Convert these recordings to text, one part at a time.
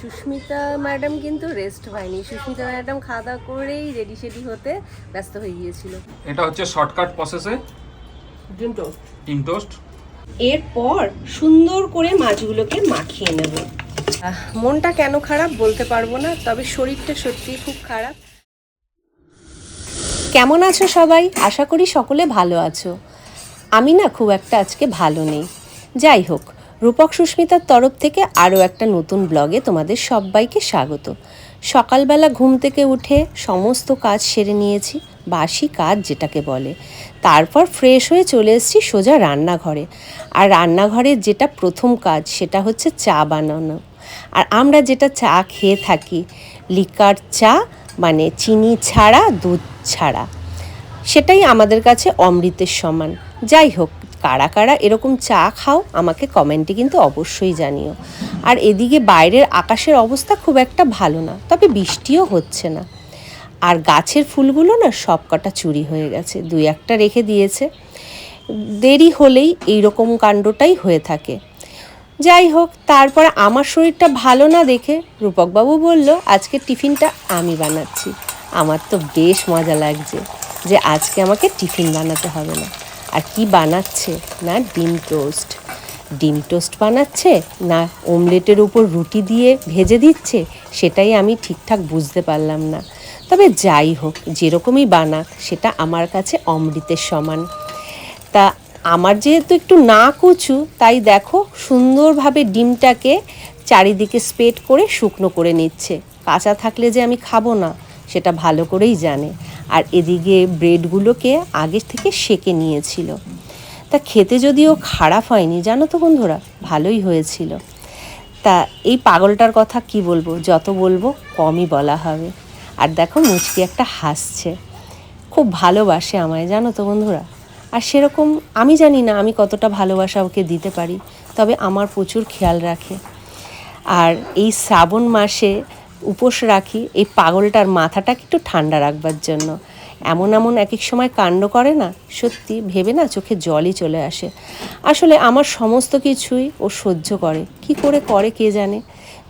Susmita madam কিন্তু rest হয়নি Susmita madam খাওয়া দাওয়া করেই রেডি সেডি হতে ব্যস্ত হয়ে গিয়েছিল। এটা হচ্ছে শর্টকাট প্রসেসে ডিম টোস্ট ডিম টোস্ট এরপর সুন্দর করে মাছগুলোকে মাখিয়ে নেব। মনটা কেন খারাপ বলতে পারব না তবে শরীরটা সত্যি খুব খারাপ। কেমন আছো সবাই? আশা করি সকলে ভালো আছো। আমি না খুব একটা আজকে ভালো নেই। যাই হোক রূপক সুস্মিতার তরফ থেকে আরও একটা নতুন ব্লগে তোমাদের সবাইকে স্বাগত। সকালবেলা ঘুম থেকে উঠে সমস্ত কাজ সেরে নিয়েছি, বাসি কাজ যেটাকে বলে। তারপর ফ্রেশ হয়ে চলে এসেছি সোজা রান্নাঘরে। আর রান্নাঘরের যেটা প্রথম কাজ সেটা হচ্ছে চা বানানো। আর আমরা যেটা চা খেয়ে থাকি, লিকার চা মানে চিনি ছাড়া, দুধ ছাড়া, সেটাই আমাদের কাছে অমৃতের সমান। যাই হোক কারা কারা এরকম চা খাও, আমাকে কমেন্টে কিন্তু অবশ্যই জানিও। আর এদিকে বাইরের আকাশের অবস্থা খুব একটা ভালো না, তবে বৃষ্টিও হচ্ছে না। আর গাছের ফুলগুলো না সব কটা চুরি হয়ে গেছে, দুই একটা রেখে দিয়েছে। দেরি হলেই এই রকম কাণ্ডটাই হয়ে থাকে। যাই হোক, তারপরে আমার শরীরটা ভালো না দেখে রূপকবাবু বলল, আজকে টিফিনটা আমি বানাচ্ছি। আমার তো বেশ মজা লাগছে যে আজকে আমাকে টিফিন বানাতে হবে না। আর কি বানাচ্ছে? না ডিম টোস্ট। ডিম টোস্ট বানাচ্ছে, না ওমলেটের উপর রুটি দিয়ে ভেজে দিচ্ছে, সেটাই আমি ঠিকঠাক বুঝতে পারলাম না। তবে যাই হোক, যেরকমই বানাক, সেটা আমার কাছে অমৃতের সমান। তা আমার যেহেতু একটু না কুচু তাই দেখো সুন্দরভাবে ডিমটাকে চারিদিকে স্প্রেড করে শুকনো করে নিচ্ছে। কাঁচা থাকলে যে আমি খাব না, সেটা ভালো করেই জানে। আর এদিকে ব্রেডগুলোকে আগে থেকে সেকে নিয়েছিল। তা খেতে যদিও খারাপ হয়নি, জানো তো বন্ধুরা? ভালোই হয়েছিল। তা এই পাগলটার কথা কি বলব? যত বলব কমই বলা হবে। আর দেখো মুচকি একটা হাসছে। খুব ভালোবাসে আমায়, জানো তো বন্ধুরা? আর সেরকম আমি জানি না আমি কতটা ভালোবাসা ওকে দিতে পারি, তবে আমার প্রচুর খেয়াল রাখে। আর এই শ্রাবণ মাসে উপোস রাখি, এই পাগলটার মাথাটাকে একটু ঠান্ডা রাখবার জন্য। এমন এমন এক এক সময় কাণ্ড করে না? সত্যি, ভেবে না চোখে জলই চলে আসে। আসলে আমার সমস্ত কিছুই ও সহ্য করে। কি করে করে কে জানে?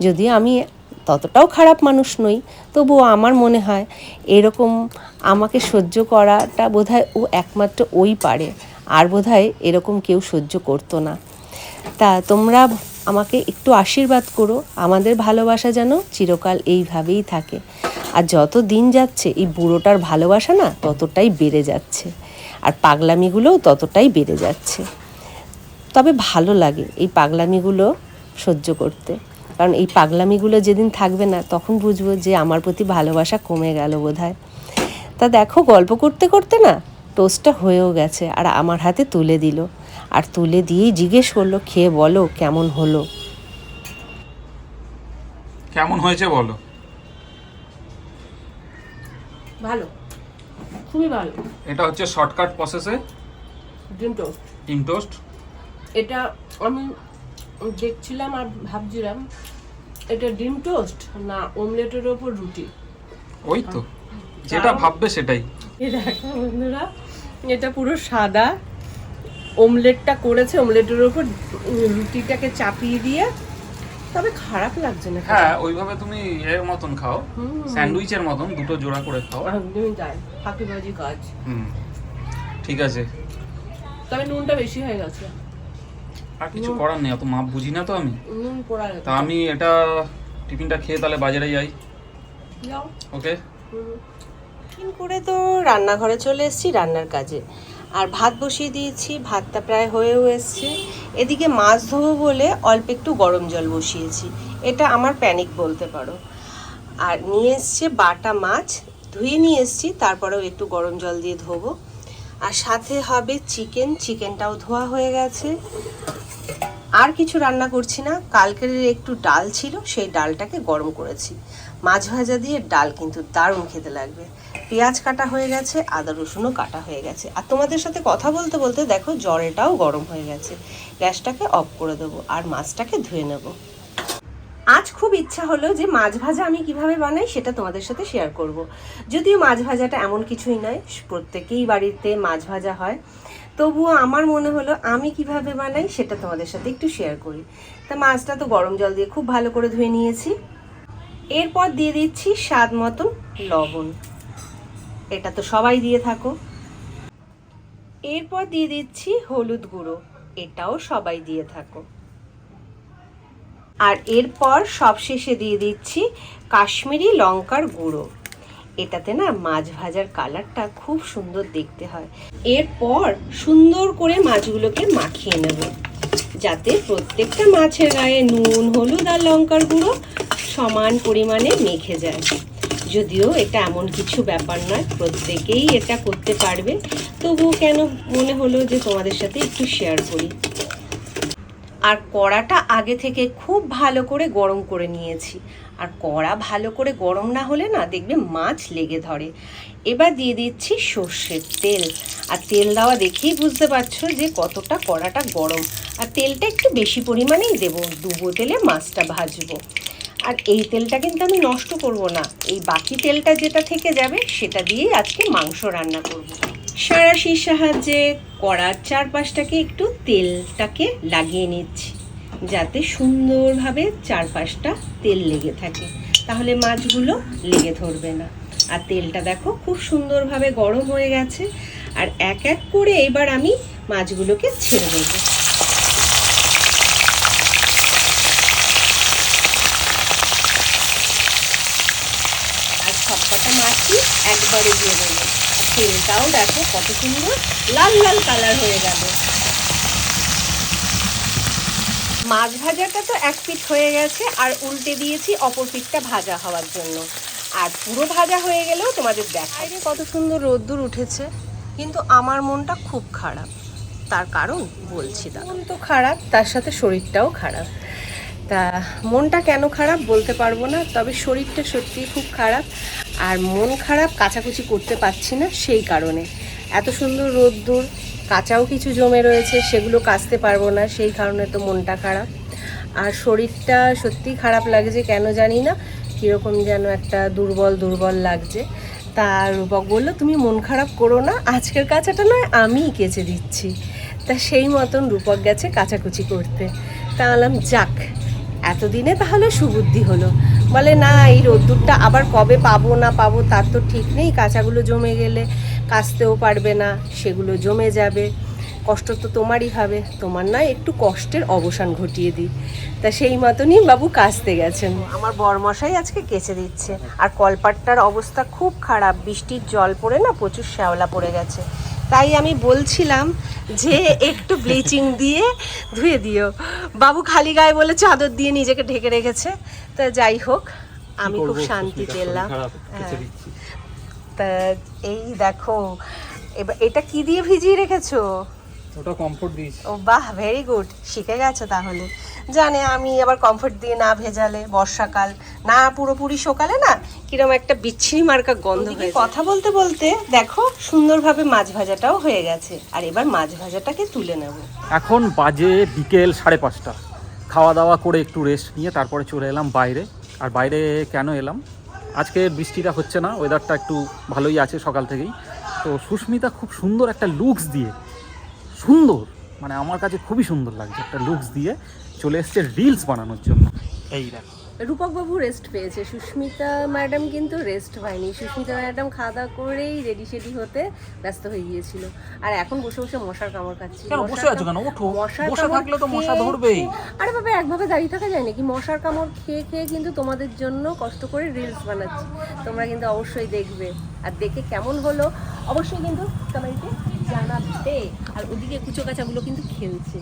যদিও আমি ততটাও খারাপ মানুষ নই, তবুও আমার মনে হয় এরকম আমাকে সহ্য করাটা বোধহয় ও একমাত্র ওই পারে। আর বোধহয় এরকম কেউ সহ্য করতো না। তা তোমরা আমাকে একটু আশীর্বাদ করো, আমাদের ভালোবাসা যেন চিরকাল এইভাবেই থাকে। আর যত দিন যাচ্ছে, এই বুড়োটার ভালোবাসা না ততটাই বেড়ে যাচ্ছে। আর পাগলামিগুলোও ততটাই বেড়ে যাচ্ছে। তবে ভালো লাগে এই পাগলামিগুলো সহ্য করতে। কারণ এই পাগলামিগুলো যেদিন থাকবে না, তখন বুঝব যে আমার প্রতি ভালোবাসা কমে গেল বোধহয়। তা দেখো, গল্প করতে করতে না টোস্টটা হয়েও গেছে আর আমার হাতে তুলে দিল। আর তুলে দিয়েই জিজ্ঞেস করল খেয়ে বলো কেমন হলো? কেমন হয়েছে বলো? ভালো। খুবই ভালো। এটা হচ্ছে শর্টকাট প্রসেসে ডিম টোস্ট ডিম টোস্ট এটা আমি দেখছিলাম আর ভাবছিলাম এটা ডিম টোস্ট না ওমলেটের ওপর রুটি? ওই তো। যেটা ভাববে সেটাই। এই দেখো বন্ধুরা এটা পুরো সাদা। ওমলেটটা করেছে ওমলেটের ওপর রুটিটাকে চাপিয়ে দিয়ে। তবে খারাপ লাগছে না হ্যাঁ ওইভাবে তুমি এর মতন খাও। স্যান্ডউইচের মতন দুটো জোড়া করে খাও। একদমই তাই। ফাঁকিবাজি কাজ। হুম ঠিক আছে। তবে নুনটা বেশি হয়ে গেছে। আর কিছু করার নেই অত মাপ বুঝি না তো আমি। নুন পড়া তা আমি এটা টিফিনটা খেয়ে তাহলে বাজারে যাই। যাও। ওকে? টিফিন করে তো রান্নাঘরে চলে এসেছি রান্নার কাজে। আর ভাত বসিয়ে দিয়েছি, ভাতটা প্রায় হয়েও এসছে। এদিকে মাছ ধোবো বলে অল্প একটু গরম জল বসিয়েছি। এটা আমার প্যানিক বলতে পারো। আর নিয়ে এসছে বাটা মাছ, ধুয়ে নিয়ে এসছি, তারপরেও একটু গরম জল দিয়ে ধোবো। আর সাথে হবে চিকেন, চিকেনটাও ধোয়া হয়ে গেছে। আর কিছু রান্না করছি না, কালকের একটু ডাল ছিল, সেই ডালটাকে গরম করেছি। মাছ ভাজা দিয়ে ডাল কিন্তু দারুণ খেতে লাগবে। পেঁয়াজ কাটা হয়ে গেছে, আদা রসুনও কাটা হয়ে গেছে। আর তোমাদের সাথে কথা বলতে বলতে দেখো জলেটাও গরম হয়ে গেছে। গ্যাসটাকে অফ করে দেবো আর মাছটাকে ধুয়ে নেব। আজ খুব ইচ্ছা হলো যে মাছ ভাজা আমি কীভাবে বানাই সেটা তোমাদের সাথে শেয়ার করব। যদিও মাছ ভাজাটা এমন কিছুই নয়, প্রত্যেকেই বাড়িতে মাছ ভাজা হয়। তবুও আমার মনে হলো আমি কীভাবে বানাই সেটা তোমাদের সাথে একটু শেয়ার করি। তা মাছটা তো গরম জল দিয়ে খুব ভালো করে ধুয়ে নিয়েছি। এরপর দিয়ে দিচ্ছি স্বাদ মতন লবণ। এটা তো সবাই দিয়ে থাকো। এরপর দিয়ে দিচ্ছি হলুদ গুঁড়ো, এটাও সবাই দিয়ে থাকো। আর এরপর সবশেষে দিয়ে দিচ্ছি কাশ্মীরি লঙ্কার গুঁড়ো। এটাতে না মাছ ভাজার কালারটা খুব সুন্দর দেখতে হয়। এরপর সুন্দর করে মাছগুলোকে মাখিয়ে নেব, যাতে প্রত্যেকটা মাছের গায়ে নুন, হলুদ আর লঙ্কার গুঁড়ো সমান পরিমাণে মেখে যায়। যদিও এটা এমন কিছু ব্যাপার নয়, প্রত্যেকেই এটা করতে পারবে। তবুও কেন মনে হলো যে তোমাদের সাথে একটু শেয়ার করি? আর কড়াটা আগে থেকে খুব ভালো করে গরম করে নিয়েছি। আর কড়া ভালো করে গরম না হলে না দেখবে মাছ লেগে ধরে। এবার দিয়ে দিচ্ছি সর্ষের তেল। আর তেল দেওয়া দেখেই বুঝতে পারছ যে কতটা কড়াটা গরম। আর তেলটা একটু বেশি পরিমাণেই দেবো। ডুবো তেলে মাছটা ভাজবো। আর এই তেলটা কিন্তু আমি নষ্ট করব না। এই বাকি তেলটা যেটা থেকে যাবে, সেটা দিয়েই আজকে মাংস রান্না করব। সাঁড়াশির সাহায্যে কড়ার চারপাশটাকে একটু তেলটাকে লাগিয়ে নিচ্ছি, যাতে সুন্দরভাবে চারপাশটা তেল লেগে থাকে। তাহলে মাছগুলো লেগে ধরবে না। আর তেলটা দেখো খুব সুন্দরভাবে গরম হয়ে গেছে। আর এক এক করে এবার আমি মাছগুলোকে ছেড়ে দেবো আর সবকটা মাছই একবারে দিয়ে দেবো। তেলটাও দেখো কত সুন্দর লাল লাল কালার হয়ে গেল মাছ ভাজাটা তো এক পিঠ হয়ে গেছে আর উল্টে দিয়েছি অপর পিঠটা ভাজা হওয়ার জন্য। আর পুরো ভাজা হয়ে গেলেও তোমাদের দেখায় কত সুন্দর রোদ্দুর উঠেছে। কিন্তু আমার মনটা খুব খারাপ। তার কারণ বলছি মন তো খারাপ তার সাথে শরীরটাও খারাপ। তা মনটা কেন খারাপ বলতে পারব না, তবে শরীরটা সত্যিই খুব খারাপ। আর মন খারাপ কাচাকুচি করতে পারছি না সেই কারণে। এত সুন্দর রোদ্দুর, কাঁচাও কিছু জমে রয়েছে, সেগুলো কাচতে পারব না, সেই কারণে তো মনটা খারাপ। আর শরীরটা সত্যিই খারাপ লাগছে কেন জানি না, কীরকম যেন একটা দুর্বল দুর্বল লাগছে। তা রূপক বলল, তুমি মন খারাপ করো না, আজকের কাঁচাটা নয়, আমিই কেচে দিচ্ছি। তা সেই মতন রূপক গেছে কাচাকুচি করতে। তা আলাম যাক এতদিনে তাহলে সুবুদ্ধি হলো। বলে, না, এই রোদ্দুরটা আবার কবে পাবো, না পাবো, তার তো ঠিক নেই। কাঁচাগুলো জমে গেলে কাচতেও পারবে না, সেগুলো জমে যাবে। কষ্ট তো তোমারই হবে। তোমার নয় একটু কষ্টের অবসান ঘটিয়ে দিই। তা সেই মতনই বাবু কাচতে গেছেন। আমার বরমশাই আজকে কেচে দিচ্ছে। আর কলপাটটার অবস্থা খুব খারাপ। বৃষ্টির জল পড়ে না, প্রচুর শ্যাওলা পড়ে গেছে। তাই আমি বলছিলাম যে একটু ব্লিচিং দিয়ে ধুয়ে দিও। বাবু খালি গায়ে বলে চাদর দিয়ে নিজেকে ঢেকে রেখেছে। তা যাই হোক আমি খুব শান্তি পেলাম। হ্যাঁ। তা এই দেখো এবার এটা কি দিয়ে ভিজিয়ে রেখেছো? ওটা কমফোর্ট দিয়েছি। ও বাহ ভেরি গুড শিখে গেছো তাহলে। জানে আমি আবার কমফোর্ট দিয়ে না ভেজালে বর্ষাকাল না পুরোপুরি সকালে না কিরম একটা বিচ্ছিরি মার্কা গন্ধ হয়ে কথা বলতে বলতে দেখো সুন্দরভাবে মাছ ভাজাটাও হয়ে গেছে। আর এবার মাছ ভাজাটাকে তুলে নেব। এখন বাজে বিকেল সাড়ে পাঁচটা। খাওয়া দাওয়া করে একটু রেস্ট নিয়ে তারপরে চলে এলাম বাইরে। আর বাইরে কেন এলাম? আজকে বৃষ্টিটা হচ্ছে না ওয়েদারটা একটু ভালোই আছে সকাল থেকেই। তো সুস্মিতা খুব সুন্দর একটা লুকস দিয়ে সুন্দর। মানে আমার কাছে খুবই সুন্দর লাগছে একটা লুকস দিয়ে চলে এসছে রিলস বানানোর জন্য। এই দেখো। রূপক বাবু রেস্ট পেয়েছে। সুস্মিতা ম্যাডাম কিন্তু রেস্ট হয়নি সুস্মিতা ম্যাডাম খাওয়া দাওয়া করেই রেডি সেডি হতে ব্যস্ত হয়ে গিয়েছিল। আর এখন বসে বসে মশার কামড় খাচ্ছি। কেন মশার বসে আছো কেন? ওঠো। বসে থাকলে তো মশা ধরবেই। আরে বাবা একভাবে দাঁড়িয়ে থাকা যায় নাকি? মশার কামড় খেয়ে খেয়ে কিন্তু তোমাদের জন্য কষ্ট করে রিলস বানাচ্ছি। তোমরা কিন্তু অবশ্যই দেখবে। আর দেখে কেমন হলো অবশ্যই কিন্তু কমেন্টে জানাবে আর ওদিকে কুচো কাচাগুলো কিন্তু খেলছে।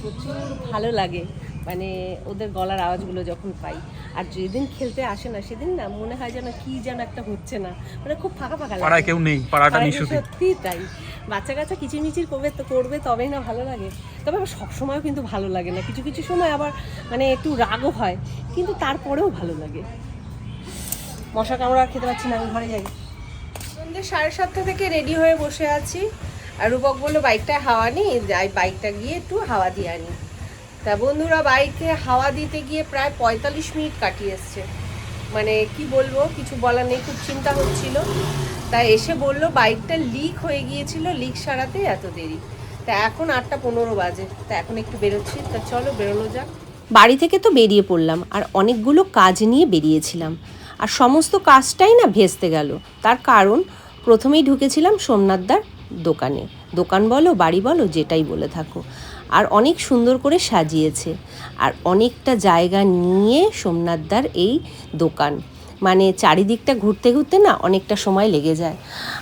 প্রচুর ভালো লাগে। মানে ওদের গলার আওয়াজগুলো যখন পাই। আর যেদিন খেলতে আসে না সেদিন না মনে হয় যেন কি যেন একটা হচ্ছে না। মানে খুব ফাঁকা ফাঁকা লাগে। পাড়ায় কেউ নেই পাড়াটা সত্যি তাই। বাচ্চা কাচ্চা কিচিরমিচির করবে তো করবে তবেই না ভালো লাগে। তবে আবার সবসময়ও কিন্তু ভালো লাগে না। কিছু কিছু সময় আবার মানে একটু রাগও হয় কিন্তু তারপরেও ভালো লাগে। মশা কামড় আর খেতে পাচ্ছি না আমি ঘরে যাই। সন্ধ্যে সাড়ে সাতটা থেকে রেডি হয়ে বসে আছি। আর রূপক বলল, বাইকটা হাওয়া নি, যাই বাইকটা গিয়ে একটু হাওয়া দিয়ে আনি। তা বন্ধুরা, বাইকে হাওয়া দিতে গিয়ে প্রায় পঁয়তাল্লিশ মিনিট কাটিয়ে এসছে। মানে কি বলব, কিছু বলার নেই, খুব চিন্তা হচ্ছিল। তাই এসে বলল, বাইকটা লিক হয়ে গিয়েছিল লিক সারাতে এত দেরি। তা এখন আটটা পনেরো বাজে। তা এখন একটু বেরোচ্ছি। তা চলো বেরোনো যাক। বাড়ি থেকে তো বেরিয়ে পড়লাম, আর অনেকগুলো কাজ নিয়ে বেরিয়েছিলাম। আর সমস্ত কাজটাই না ভেস্তে গেল। তার কারণ, প্রথমেই ঢুকেছিলাম সোমনাথদার দোকানে। দোকান বলো, বাড়ি বলো, যেটাই বলে থাকো। আর অনেক সুন্দর করে সাজিয়েছে। আর অনেকটা জায়গা নিয়ে সোমনাথদার এই দোকান। মানে চারিদিকটা ঘুরতে ঘুরতে না অনেকটা সময় লেগে যায়।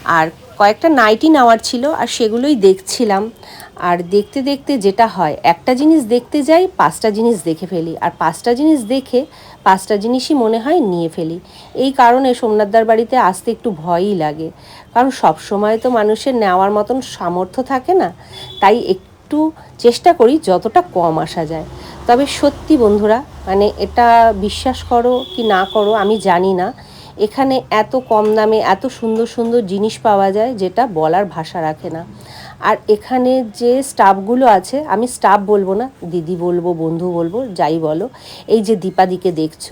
আর কয়েকটা নাইটি নেওয়ার ছিল, আর সেগুলোই দেখছিলাম। আর দেখতে দেখতে যেটা হয়, একটা জিনিস দেখতে যাই, পাঁচটা জিনিস দেখে ফেলি। আর পাঁচটা জিনিস দেখে, পাঁচটা জিনিসই মনে হয় নিয়ে ফেলি। এই কারণে সোমনাথদার বাড়িতে আসতে একটু ভয়ই লাগে। কারণ সব সময় তো মানুষের নেওয়ার মতন সামর্থ্য থাকে না। তাই একটু চেষ্টা করি যতটা কম আসা যায়। তবে সত্যি বন্ধুরা মানে এটা বিশ্বাস করো কি না করো, আমি জানি না। এখানে এত কম দামে এত সুন্দর সুন্দর জিনিস পাওয়া যায়, যেটা বলার ভাষা রাখে না। আর এখানে যে স্টাফগুলো আছে, আমি স্টাফ বলব না, দিদি বলব, বন্ধু বলব, যাই বলো, এই যে দীপাদিকে দেখছ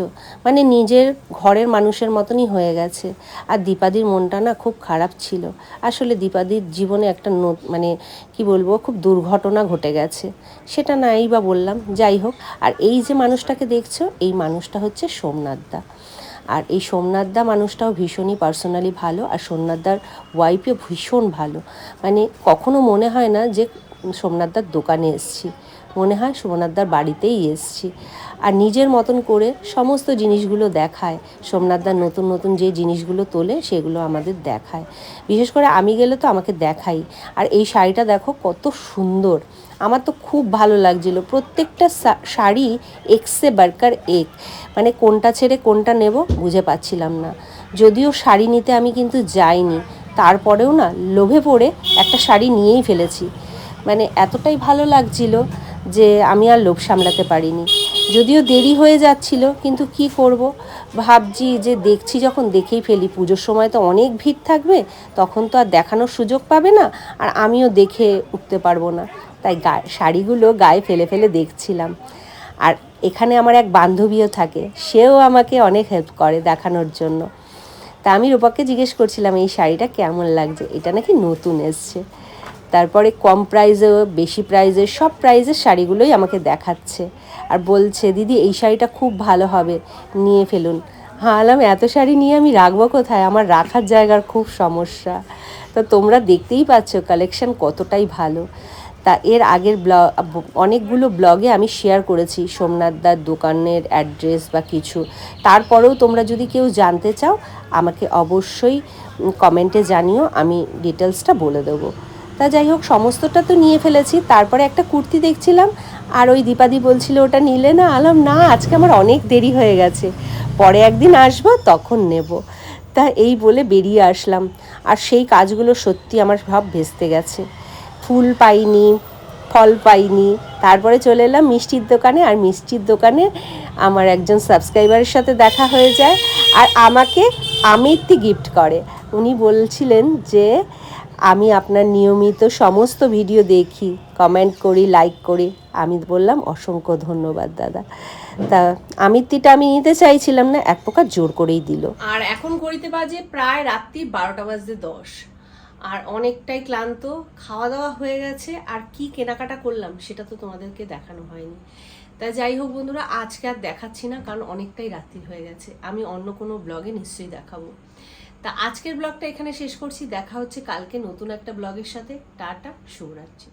মানে নিজের ঘরের মানুষের মতনই হয়ে গেছে। আর দীপাদির মনটা না খুব খারাপ ছিল। আসলে দীপাদির জীবনে একটা মানে কি বলব, খুব দুর্ঘটনা ঘটে গেছে। সেটা নাই বা বললাম, যাই হোক। আর এই যে মানুষটাকে দেখছ, এই মানুষটা হচ্ছে সোমনাথদা আর এই সোমনাথদা মানুষটাও ভীষণই পার্সোনালি ভালো আর সোমনাথদার ওয়াইফও ভীষণ ভালো। মানে কখনো মনে হয় না যে সোমনাথদার দোকানে এসছি। মনে হয় সোমনাথদার বাড়িতেই এসছি। আর নিজের মতন করে সমস্ত জিনিসগুলো দেখায়। সোমনাথদার নতুন নতুন যে জিনিসগুলো তোলে সেগুলো আমাদের দেখায়। বিশেষ করে আমি গেলে তো আমাকে দেখাই। আর এই শাড়িটা দেখো কত সুন্দর। আমার তো খুব ভালো লাগছিল। প্রত্যেকটা শাড়ি এক্সে বার্কার এক। মানে কোনটা ছেড়ে কোনটা নেব বুঝে পাচ্ছিলাম না। যদিও শাড়ি নিতে আমি কিন্তু যাইনি, তারপরেও না লোভে পড়ে একটা শাড়ি নিয়েই ফেলেছি। মানে এতটাই ভালো লাগছিল যে আমি আর লোভ সামলাতে পারিনি। যদিও দেরি হয়ে যাচ্ছিল, কিন্তু কি করব? ভাবছি যে দেখছি যখন দেখেই ফেলি, পুজোর সময় তো অনেক ভিড় থাকবে, তখন তো আর দেখানোর সুযোগ পাবে না, আর আমিও দেখে উঠতে পারব না। তাই শাড়িগুলো গায়ে ফেলে ফেলে দেখছিলাম। আর এখানে আমার এক বান্ধবীও থাকে, সেও আমাকে অনেক হেল্প করে দেখানোর জন্য। তা আমি রূপককে জিজ্ঞেস করছিলাম, এই শাড়িটা কেমন লাগছে? এটা নাকি নতুন এসছে। তারপরে কম প্রাইজেও বেশি প্রাইজের সব প্রাইজের শাড়িগুলোই আমাকে দেখাচ্ছে। আর বলছে, দিদি, এই শাড়িটা খুব ভালো হবে, নিয়ে ফেলুন। হ্যাঁ আলাম, এত শাড়ি নিয়ে আমি রাখব কোথায়? আমার রাখার জায়গার খুব সমস্যা। তো তোমরা দেখতেই পাচ্ছ কালেকশন কতটাই ভালো। তা এর আগের ব্লগ, অনেকগুলো ব্লগে আমি শেয়ার করেছি সোমনাথদার দোকানের অ্যাড্রেস বা কিছু। তারপরেও তোমরা যদি কেউ জানতে চাও, আমাকে অবশ্যই কমেন্টে জানিও, আমি ডিটেলসটা বলে দেবো। তা যাই হোক, সমস্তটা তো নিয়ে ফেলেছি। তারপরে একটা কুর্তি দেখছিলাম, আর ওই দীপাদি বলছিল, ওটা নিলে না? আলাম, না, আজকে আমার অনেক দেরি হয়ে গেছে। পরে একদিন আসব, তখন নেব। তা এই বলে বেরিয়ে আসলাম। আর সেই কাজগুলো সত্যি আমার সব ভেস্তে গেছে। ফুল পাইনি, ফল পাইনি। তারপরে চলে এলাম মিষ্টির দোকানে, আর মিষ্টির দোকানে আমার একজন সাবস্ক্রাইবারের সাথে দেখা হয়ে যায়। আর আমাকে আমিত্তি গিফট করে। উনি বলছিলেন যে, আমি আপনার নিয়মিত সমস্ত ভিডিও দেখি। কমেন্ট করি লাইক করি। আমি বললাম, অসংখ্য ধন্যবাদ দাদা। তা আমিত্তিটা আমি নিতে চাইছিলাম না, এক প্রকার জোর করেই দিল। আর এখন করিতে বাজে প্রায় রাত্রি বারোটা বাজতে দশ। আর অনেকটাই ক্লান্ত খাওয়া দাওয়া হয়ে গেছে, আর কি কেনাকাটা করলাম সেটা তো তোমাদেরকে দেখানো হয়নি। তা যাই হোক বন্ধুরা, আজকে আর দেখাচ্ছি না, কারণ অনেকটাই রাত্রি হয়ে গেছে। আমি অন্য কোনো ব্লগে নিশ্চয়ই দেখাবো। তা আজকের ব্লগটা এখানে শেষ করছি। দেখা হচ্ছে কালকে নতুন একটা ব্লগের সাথে। টাটা, শুভরাত্রি।